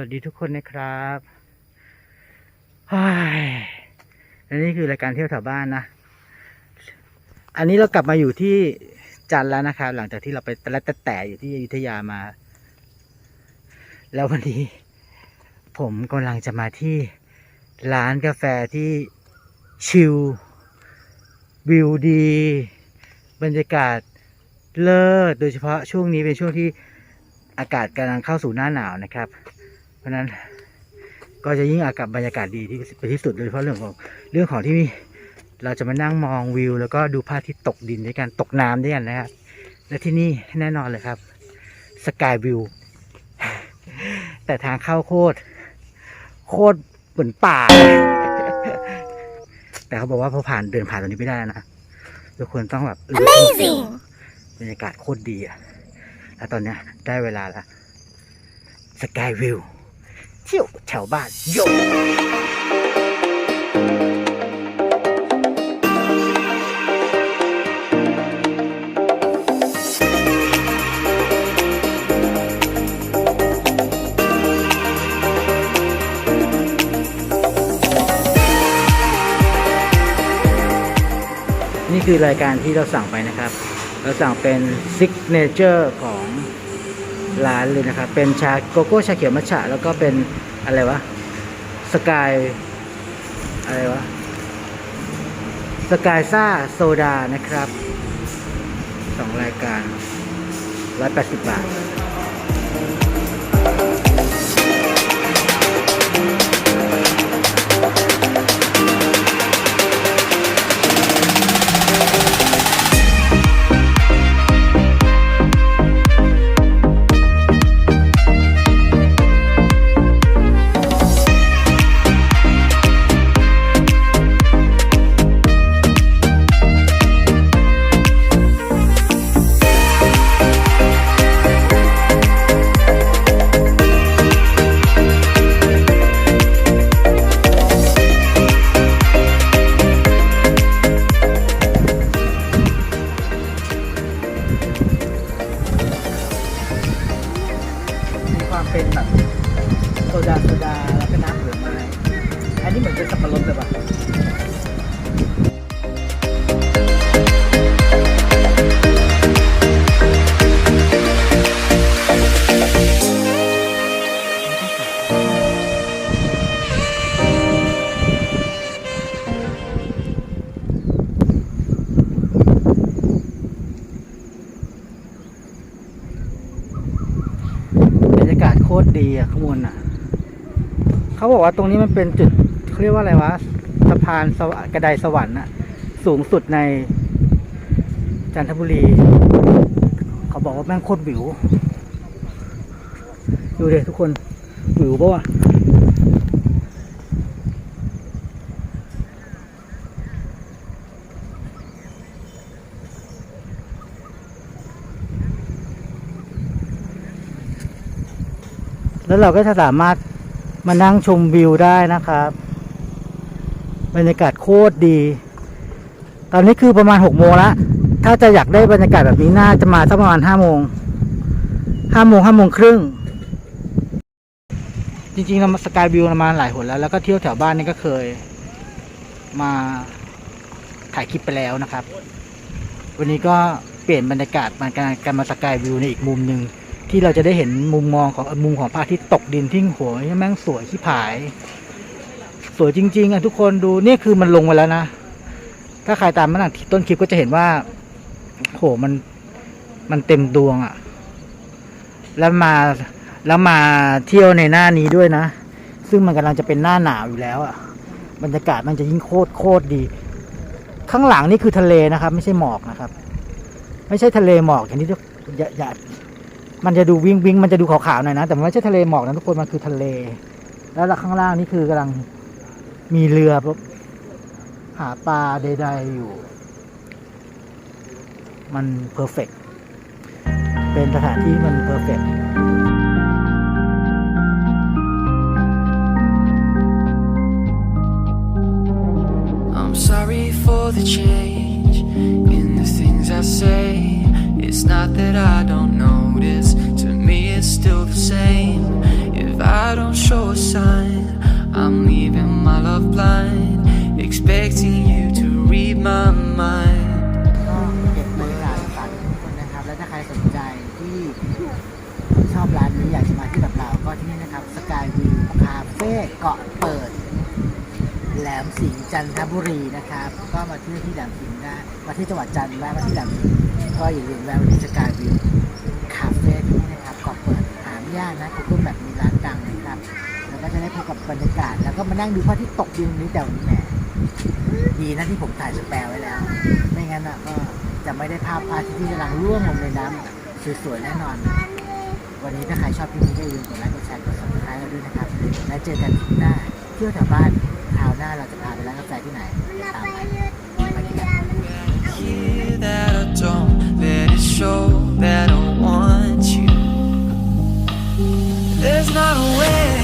วัสดีทุกคนนะครับเฮ้ยและนี่คือรายการเที่ยวแถวบ้านนะ อันนี้เรากลับมาอยู่ที่จันแล้วนะครับ หลังจากที่เราไปแต่ละแต่แต่อยู่ที่อยุธยามา แล้ววันนี้ ผมกำลังจะมาที่ร้านกาแฟที่ชิลวิวดี บรรยากาศเลิศ โดยเฉพาะช่วงนี้เป็นช่วงที่อากาศกำลังเข้าสู่หน้าหนาวนะครับ เพราะฉะนั้นก็จะยิ่งอากาศบรรยากาศดีที่ไปที่สุดโดยเฉพาะเรื่องของเรื่องของที่เราจะมานั่งมองวิว แล้วก็ดูพระอาทิตย์ตกดินด้วยกันตกน้ำด้วยกันนะครับและที่นี่แน่นอนเลยครับสกายวิวแต่ทางเข้าโคตรโคตรเหมือนป่า แต่เขาบอกว่าพอผ่านเดินผ่านตรงนี้ไม่ได้นะทุกคนต้องแบบ Amazing บรรยากาศโคตรดีอะแล้วตอนเนี้ยได้เวลาแล้วสกายวิว เที่ยวแถวบ้านโยนี่คือรายการที่เราสั่งไปนะครับ เราสั่งเป็นซิกเนเจอร์ของ ร้านเลยนะครับ เป็นชาโกโก้ชาเขียวมัทฉะ แล้วก็เป็นอะไรวะ สกาย อะไรวะ สกายซ่าโซดานะครับ สองรายการ 180 บาท โซดาโซดาแล้วก็น้ำผลไม้อันนี้เหมือนเป็นสับปะรดเลยป่ะบรรยากาศโคตรดีอะข้างบนอะ เขาบอกว่าตรงนี้มันเป็นจุดเขาเรียกว่าอะไรวะสะพานสกระไดสวรรค์อะสูงสุดในจันทบุรี เขาบอกว่าแม่งโคตรวิว ดูเลยทุกคนวิวปะวะแล้วเราก็จะสามารถ มานั่งชมวิวได้นะครับ บรรยากาศโคตรดี ตอนนี้คือประมาณหกโมงล้วถ้าจะอยากได้บรรยากาศแบบนี้น่าจะมาสักประมาณห้าโมงห้าโมงห้าโมงครึ่ง จริงๆเรามาสกายวิวมาหลายหนแล้ว แล้วก็เที่ยวแถวบ้านนี่ก็เคย มาถ่ายคลิปไปแล้วนะครับ วันนี้ก็เปลี่ยนบรรยากาศมาการการมาสกายวิวในอีกมุมหนึ่ง ที่เราจะได้เห็นมุมมองของมุมของพระอาทิตย์ตกดินทิ้งหัวแม่งสวยที่ผาย สวยจริง ๆอะทุกคนดูนี่คือมันลงไปแล้วนะ ถ้าใครตามมาตั้งต้นคลิปก็จะเห็นว่าโหมันมันเต็มดวงอะ่ะ แล้วมาแล้วมาเที่ยวในหน้านี้ด้วยนะ ซึ่งมันกำลังจะเป็นหน้าหนาวอยู่แล้วอะ่ะบรรยากาศมันจะยิ่งโคตรโคตรดี ข้างหลังนี่คือทะเลนะครับ ไม่ใช่หมอกนะครับ ไม่ใช่ทะเลหมอกอย่างที่ทุกอย่าอย่า มันจะดูวิงวิงมันจะดูขาวๆหน่อยนะ แต่มันไม่ใช่ทะเลหมอกนะทุกคนมันคือทะเล แล้วข้างล่างนี่คือกำลังมีเรือหาปลาใดๆอยู่ มันเพอร์เฟกเป็นสถานที่มันเพอร์เฟก I'm sorry for the change in the things I my love blind, expecting you to read my mind. ก็เก็บบรรยากาศฝากทุกคนนะครับ แล้วถ้าใครสนใจที่ชอบร้านนี้อยากจะมาที่แบบเรา ก็ที่นี่นะครับสกายวิวคาเฟ่เกาะเปิด แหลมสิงห์จันทบุรีนะครับ ก็มาเที่ยวที่แหลมสิงห์ได้มาที่จังหวัดจันทร์แวะมาที่แหลมสิงห์ก็อย่าลืมแวะมาที่สกายวิวคาเฟ่ที่นี่นะครับเกาะเปิดหาไม่ยากนะคุณแบบมีร้านดังนะครับ จะได้พบกับบรรยากาศ แล้วก็มานั่งดูพระอาที่ตกดินนี้แต่วันนี้แหมดีนะที่ผมถ่ายสแปรไว้แล้ว ไม่งั้นอะก็จะไม่ได้ภาพพระอาทิตย์ที่กำลังร่วงลงในน้ำสวยๆแน่นอน วันนี้ถ้าใครชอบคลิปนี้ก็อย่าลืมกดไลค์กดแชร์กด subscribe เราด้วยนะครับ แล้วเจอกันคลิปหน้าเที่ยวแถวบ้านคราวหน้าเราจะพาไปร้านกาแฟที่ไหนตามไปไปกัน Hear that I don't let it show that I want you. There's not a way